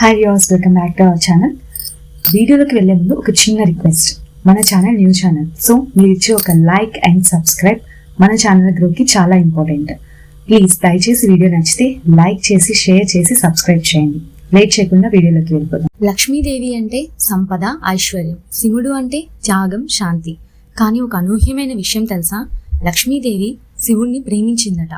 Hi viewers welcome back to our channel వీడియోలోకి వెళ్ళే ముందు ఒక చిన్న రిక్వెస్ట్ మన ఛానల్ న్యూ ఛానల్ సో మీరు ఇచ్చే ఒక లైక్ అండ్ సబ్స్క్రైబ్ మన ఛానల్ గ్రోకి చాలా ఇంపార్టెంట్ ప్లీజ్ దయచేసి వీడియో నచ్చితే లైక్ చేసి షేర్ చేసి సబ్స్క్రైబ్ చేయండి. లేట్ చేయకుండా వీడియోలోకి వెళ్ళిపోదాం. లక్ష్మీదేవి అంటే సంపద ఐశ్వర్యం. శివుడు అంటే త్యాగం శాంతి. కానీ ఒక అనూహ్యమైన విషయం తెలుసా? లక్ష్మీదేవి శివుణ్ణి ప్రేమించిందట.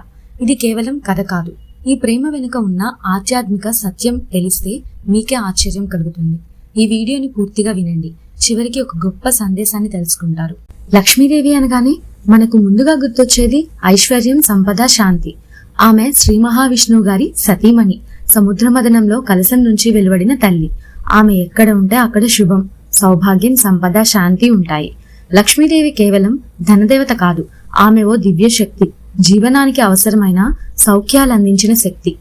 ఇది కేవలం కథ కాదు. ఈ ప్రేమ వెనుక ఉన్న ఆధ్యాత్మిక సత్యం తెలిస్తే మీకే ఆశ్చర్యం కలుగుతుంది. ఈ వీడియోని పూర్తిగా వినండి. చివరికి ఒక గొప్ప సందేశాన్ని తెలుసుకుంటారు. లక్ష్మీదేవి అనగానే మనకు ముందుగా గుర్తొచ్చేది ఐశ్వర్యం సంపద శాంతి. ఆమె శ్రీ మహావిష్ణువు గారి సతీమణి సముద్రమదనంలో కలసం నుంచి వెలువడిన తల్లి. ఆమె ఎక్కడ ఉంటే అక్కడ శుభం సౌభాగ్యం సంపద శాంతి ఉంటాయి. లక్ష్మీదేవి కేవలం ధనదేవత కాదు ఆమె ఓ దివ్య శక్తి జీవనానికి అవసరమైన సౌఖ్యాలు అందించిన శక్తి.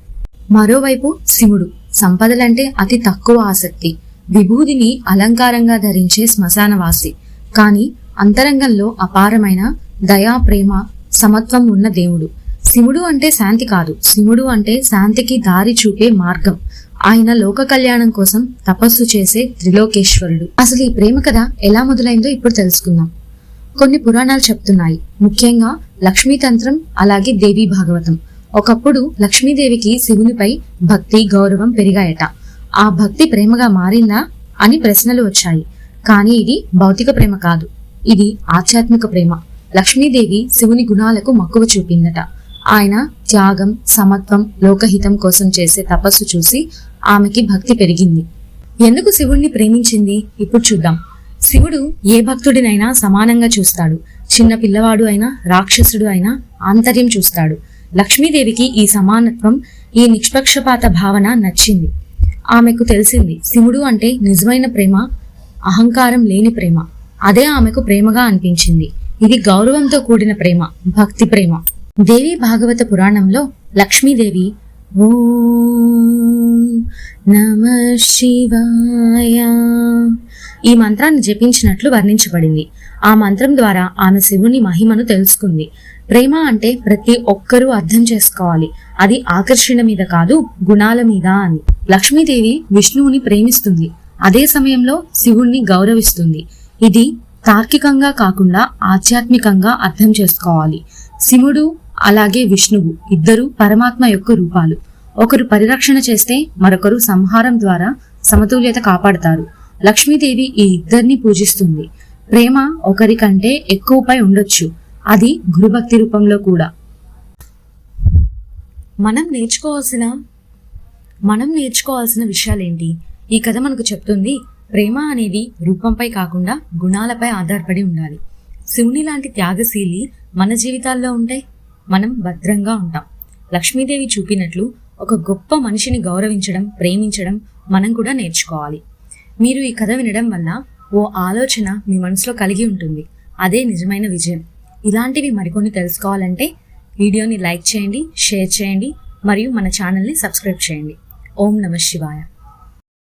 మరోవైపు శివుడు సంపదలంటే అతి తక్కువ ఆసక్తి. విభూదిని అలంకారంగా ధరించే శ్మశానవాసి. కాని అంతరంగంలో అపారమైన దయా ప్రేమ సమత్వం ఉన్న దేవుడు. శివుడు అంటే శాంతి కాదు. శివుడు అంటే శాంతికి దారి చూపే మార్గం. ఆయన లోక కళ్యాణం కోసం తపస్సు చేసే త్రిలోకేశ్వరుడు. అసలు ఈ ప్రేమ కథ ఎలా మొదలైందో ఇప్పుడు తెలుసుకుందాం. కొన్ని పురాణాలు చెప్తున్నాయి. ముఖ్యంగా లక్ష్మీతంత్రం అలాగే దేవీ భాగవతం. ఒకప్పుడు లక్ష్మీదేవికి శివునిపై భక్తి గౌరవం పెరిగాయట. ఆ భక్తి ప్రేమగా మారిందా అని ప్రశ్నలు వచ్చాయి. కానీ ఇది భౌతిక ప్రేమ కాదు. ఇది ఆధ్యాత్మిక ప్రేమ. లక్ష్మీదేవి శివుని గుణాలకు మక్కువ చూపిందట. ఆయన త్యాగం సమత్వం లోకహితం కోసం చేసే తపస్సు చూసి ఆమెకి భక్తి పెరిగింది. ఎందుకు శివుణ్ణి ప్రేమించింది? ఇప్పుడు చూద్దాం. శివుడు ఏ భక్తుడినైనా సమానంగా చూస్తాడు. చిన్న పిల్లవాడు అయినా రాక్షసుడు అయినా ఆంతర్యం చూస్తాడు. లక్ష్మీదేవికి ఈ సమానత్వం ఈ నిష్పక్షపాత భావన నచ్చింది. ఆమెకు తెలిసింది శివుడు అంటే నిజమైన ప్రేమ అహంకారం లేని ప్రేమ. అదే ఆమెకు ప్రేమగా అనిపించింది. ఇది గౌరవంతో కూడిన ప్రేమ భక్తి ప్రేమ. దేవి భాగవత పురాణంలో లక్ష్మీదేవి ఓ నమ శివాయ. ఈ మంత్రాన్ని జపించినట్లు వర్ణించబడింది. ఆ మంత్రం ద్వారా ఆమె శివుని మహిమను తెలుసుకుంది. ప్రేమ అంటే ప్రతి ఒక్కరూ అర్థం చేసుకోవాలి. అది ఆకర్షణ మీద కాదు గుణాల మీద అని. లక్ష్మీదేవి విష్ణువుని ప్రేమిస్తుంది. అదే సమయంలో శివుణ్ణి గౌరవిస్తుంది. ఇది తార్కికంగా కాకుండా ఆధ్యాత్మికంగా అర్థం చేసుకోవాలి. శివుడు అలాగే విష్ణువు ఇద్దరు పరమాత్మ యొక్క రూపాలు. ఒకరు పరిరక్షణ చేస్తే మరొకరు సంహారం ద్వారా సమతుల్యత కాపాడతారు. లక్ష్మీదేవి ఈ ఇద్దరిని పూజిస్తుంది. ప్రేమ ఒకరికంటే ఎక్కువపై ఉండొచ్చు. అది గురుభక్తి రూపంలో కూడా. మనం నేర్చుకోవాల్సిన మనం నేర్చుకోవాల్సిన విషయాలేంటి? ఈ కథ మనకు చెప్తుంది ప్రేమ అనేది రూపంపై కాకుండా గుణాలపై ఆధారపడి ఉండాలి. శివుని లాంటి త్యాగశీలి మన జీవితాల్లో ఉంటే మనం భద్రంగా ఉంటాం. లక్ష్మీదేవి చూపినట్లు ఒక గొప్ప మనిషిని గౌరవించడం ప్రేమించడం మనం కూడా నేర్చుకోవాలి. మీరు ఈ కథ వినడం వల్ల ఓ ఆలోచన మీ మనసులో కలిగి ఉంటుంది. అదే నిజమైన విజయం. ఇలాంటివి మరికొన్ని తెలుసుకోవాలంటే వీడియోని లైక్ చేయండి షేర్ చేయండి మరియు మన ఛానల్ని సబ్స్క్రైబ్ చేయండి. ఓం నమ శివాయ.